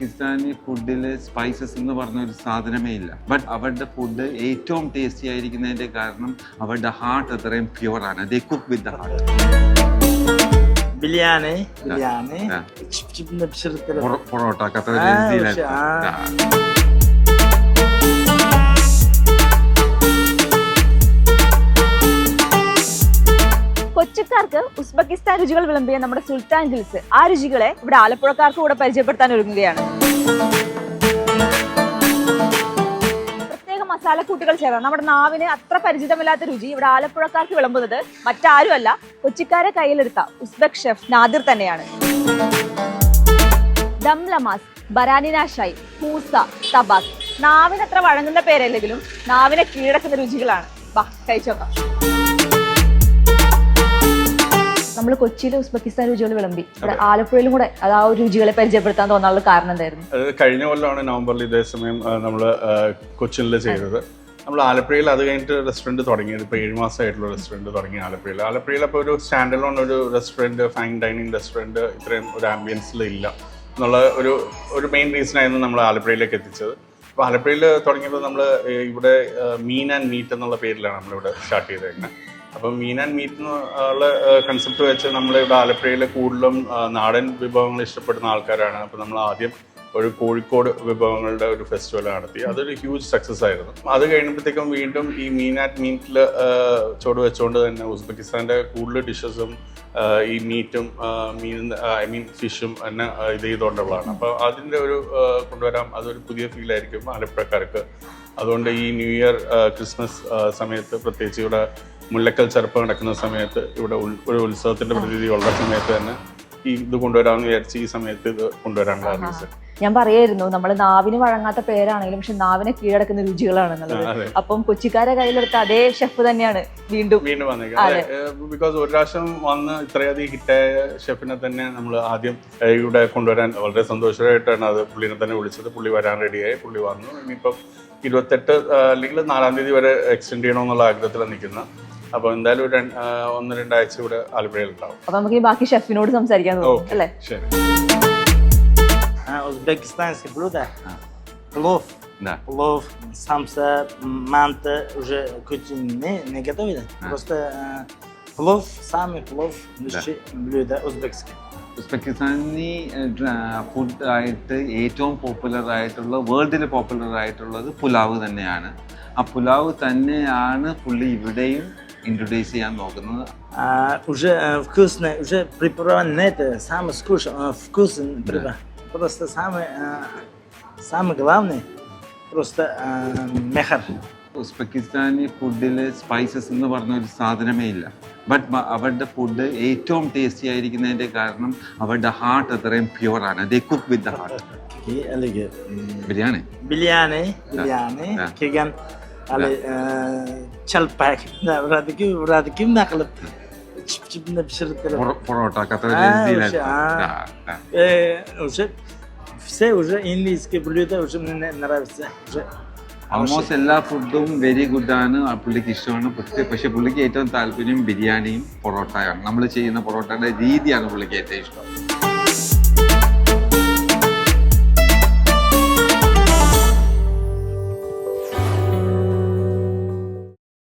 ഉസ്ബെക്കിസ്ഥാനി ഫുഡിൽ സ്പൈസസ് എന്ന് പറഞ്ഞ ഒരു സാധനമേ ഇല്ല. ബട്ട് അവരുടെ ഫുഡ് ഏറ്റവും ടേസ്റ്റി ആയിരിക്കുന്നതിന്റെ കാരണം അവരുടെ ഹാർട്ട് അത്രയും പ്യുവർ ആണ്. They cook with the heart biryani. Biryani. Parotta. അത്ര കൊച്ചിക്കാർക്ക് ഉസ്ബെക്കിസ്ഥാൻ രുചികൾ വിളമ്പിയ നമ്മുടെ സുൽത്താൻ ഗിൽസ് ആ രുചികളെ ഇവിടെ ആലപ്പുഴക്കാർക്ക് കൂടെ പരിചയപ്പെടുത്താൻ ഒരുങ്ങുകയാണ്. പ്രത്യേക മസാലക്കൂട്ടുകൾ ചേർന്ന നമ്മുടെ നാവിന് അത്ര പരിചിതമില്ലാത്ത രുചി ഇവിടെ ആലപ്പുഴക്കാർക്ക് വിളമ്പുന്നത് മറ്റാരുമല്ല കൊച്ചിക്കാരെ കയ്യിലെടുത്ത ഉസ്ബെക് ഷെഫ് നാദിർ തന്നെയാണ്. ദം ലമാസ് ബരാനിന ഷൈ പൂസ തബാസ്. നാവിനത്ര വഴങ്ങുന്ന പേരല്ലെങ്കിലും നാവിനെ കീഴടക്കുന്ന രുചികളാണ്. വാ കഴിച്ചോക്കാം. നമ്മൾ കൊച്ചിയിലെ ഉസ്ബെക്കിസ്ഥാൻ രുചികൾ വിളമ്പി. ഇവിടെ ആലപ്പുഴയിലും കൂടെ അത് ആ ഒരു രുചികളെ പരിചയപ്പെടുത്താൻ തോന്നാനുള്ള കാരണം എന്തായിരുന്നു? കഴിഞ്ഞ കൊല്ലമാണ് നവംബറിൽ ഇതേ സമയം നമ്മൾ കൊച്ചിയിൽ ചെയ്തത്. നമ്മൾ ആലപ്പുഴയിൽ അത് കഴിഞ്ഞിട്ട് റെസ്റ്റോറന്റ് തുടങ്ങിയത് ഇപ്പോൾ ഏഴ് മാസമായിട്ടുള്ള റെസ്റ്റോറന്റ് തുടങ്ങി ആലപ്പുഴയിൽ. ആലപ്പുഴയിൽ അപ്പോൾ ഒരു സ്റ്റാൻഡ് ലോൺ ഒരു റെസ്റ്റോറന്റ് ഫൈൻ ഡൈനിങ് റെസ്റ്റോറന്റ് ഇത്രയും ഒരു ആംബിയൻസിൽ ഇല്ല. എന്നുള്ള ഒരു ഒരു മെയിൻ റീസൺ ആയിരുന്നു നമ്മൾ ആലപ്പുഴയിലേക്ക് എത്തിച്ചത്. അപ്പോൾ ആലപ്പുഴയിൽ തുടങ്ങിയപ്പോൾ നമ്മൾ ഇവിടെ മീൻ ആൻഡ് മീറ്റ് എന്നുള്ള പേരിലാണ് നമ്മളിവിടെ സ്റ്റാർട്ട് ചെയ്തേക്കുന്നത് അപ്പം മീൻ ആൻഡ് മീറ്റ് ഉള്ള കൺസെപ്റ്റ് വെച്ച് നമ്മളിവിടെ ആലപ്പുഴയിൽ കൂടുതലും ആ, നാടൻ വിഭവങ്ങൾ ഇഷ്ടപ്പെടുന്ന ആൾക്കാരാണ്. അപ്പോൾ നമ്മൾ ആദ്യം ഒരു കോഴിക്കോട് വിഭവങ്ങളുടെ ഒരു ഫെസ്റ്റിവൽ നടത്തി. അതൊരു ഹ്യൂജ് സക്സസ് ആയിരുന്നു. അത് കഴിഞ്ഞപ്പോഴത്തേക്കും വീണ്ടും ഈ മീനാറ്റ് മീറ്റിൽ ചോട് വെച്ചുകൊണ്ട് തന്നെ ഉസ്ബെക്കിസ്ഥാന്റെ കൂടുതൽ ഡിഷസും ഈ മീറ്റും മീൻ ഐ മീൻ ഫിഷും എന്നെ ഇത് ചെയ്തുകൊണ്ടുള്ളതാണ്. അപ്പോൾ അതിന്റെ ഒരു കൊണ്ടുവരാം. അതൊരു പുതിയ ഫീൽ ആയിരിക്കും ആലപ്പുഴക്കാർക്ക്. അതുകൊണ്ട് ഈ ന്യൂ ഇയർ ക്രിസ്മസ് സമയത്ത് പ്രത്യേകിച്ച് ഇവിടെ മുല്ലക്കൽ ചെറുപ്പ് നടക്കുന്ന സമയത്ത് ഇവിടെ ഒരു ഉത്സവത്തിന്റെ പ്രതീതി ഉള്ള സമയത്ത് തന്നെ ഈ ഇത് കൊണ്ടുവരാമെന്ന് വിചാരിച്ച് ഈ സമയത്ത് ഇത് കൊണ്ടുവരാനുള്ള ഞാൻ പറയായിരുന്നു നമ്മൾ നാവിന് വഴങ്ങാത്ത പേരാണെങ്കിലും പക്ഷെ നാവിനെ കീഴടക്കുന്ന രുചികളാണെന്നുള്ളത് എന്നുള്ളത് അപ്പം കൊച്ചിക്കാരെ കയ്യിലെടുത്ത അതേ ഷെഫ് തന്നെയാണ് വീണ്ടും. വീണ്ടും ബിക്കോസ് ഒരു പ്രാവശ്യം വന്ന് ഇത്രയധികം ഹിറ്റായ ഷെഫിനെ തന്നെ നമ്മൾ ആദ്യം ഇവിടെ കൊണ്ടുവരാൻ വളരെ സന്തോഷമായിട്ടാണ് അത് പുള്ളിനെ തന്നെ വിളിച്ചത്. പുള്ളി വരാൻ റെഡിയായി പുള്ളി വന്നു. ഇനിയിപ്പം ഇരുപത്തെട്ട് അല്ലെങ്കിൽ നാലാം തീയതി വരെ എക്സ്റ്റെൻഡ് ചെയ്യണമെന്നുള്ള ആഗ്രഹത്തിലാണ് നിൽക്കുന്നത് അപ്പൊ എന്തായാലും ഒരു ഒന്ന് രണ്ടാഴ്ച ഇവിടെ ആലപ്പുഴയിൽ ഉണ്ടാവും. അപ്പൊ നമുക്ക് ഈ ബാക്കി ഷെഫിനോട് സംസാരിക്കാൻ അല്ലേ? ശരി. Ha, Uzbekistanskiy блюдо. Плов. Да. Плов, самса, манта уже кутин не, не готовили. Просто э, плов, самый плов, лучшее блюдо узбекское. ഉസ്ബെക്കിസ്ഥാനി ഫുഡ് ആയിട്ട് ഏറ്റവും പോപ്പുലർ ആയിട്ടുള്ള വേൾഡിൽ പോപ്പുലർ ആയിട്ടുള്ളത് പുലാവ് തന്നെയാണ് ആ പുലാവ് തന്നെയാണ് പുള്ളി ഇവിടെയും ഇൻട്രൊഡ്യൂസ് ചെയ്യാൻ നോക്കുന്നത് А, уже э, вкусно, уже приправлено на это, самый вкус, э, вкус припа- Просто самый, э, самый главный, просто э, мехар. ഉസ്ബെക്കിസ്ഥാനി ഫുഡിൽ സ്പൈസസ് എന്ന് പറഞ്ഞ ഒരു സാധനമേ ഇല്ല ബട്ട് അവരുടെ ഫുഡ് ഏറ്റവും ടേസ്റ്റി ആയിരിക്കുന്നതിന്റെ കാരണം അവരുടെ ഹാർട്ട് അത്രയും പ്യുവർ ആണ് they cook with the heart И алиги. Biryani Bilyani, bilyani, Ha. kelgan hali э, chalpak, uradiki, uradiki bunaqa qilib chip chipni pishirib beradi. പൊറോ- parotta അത്ര ആ, രുചിയിലായിട്ട്. പക്ഷേ, ആ. ആ, ആ. Э, Уже все уже индийские блюда уже мне нравятся. Уже ഓൾമോസ്റ്റ് എല്ലാ ഫുഡും വെരി ഗുഡ് ആണ് ആ പുള്ളിക്ക് ഇഷ്ടമാണ് പക്ഷേ പക്ഷെ പുള്ളിക്ക് ഏറ്റവും താല്പര്യം ബിരിയാണിയും പൊറോട്ടയാണ് നമ്മൾ ചെയ്യുന്ന പൊറോട്ടയുടെ രീതിയാണ് പുള്ളിക്ക് ഏറ്റവും ഇഷ്ടം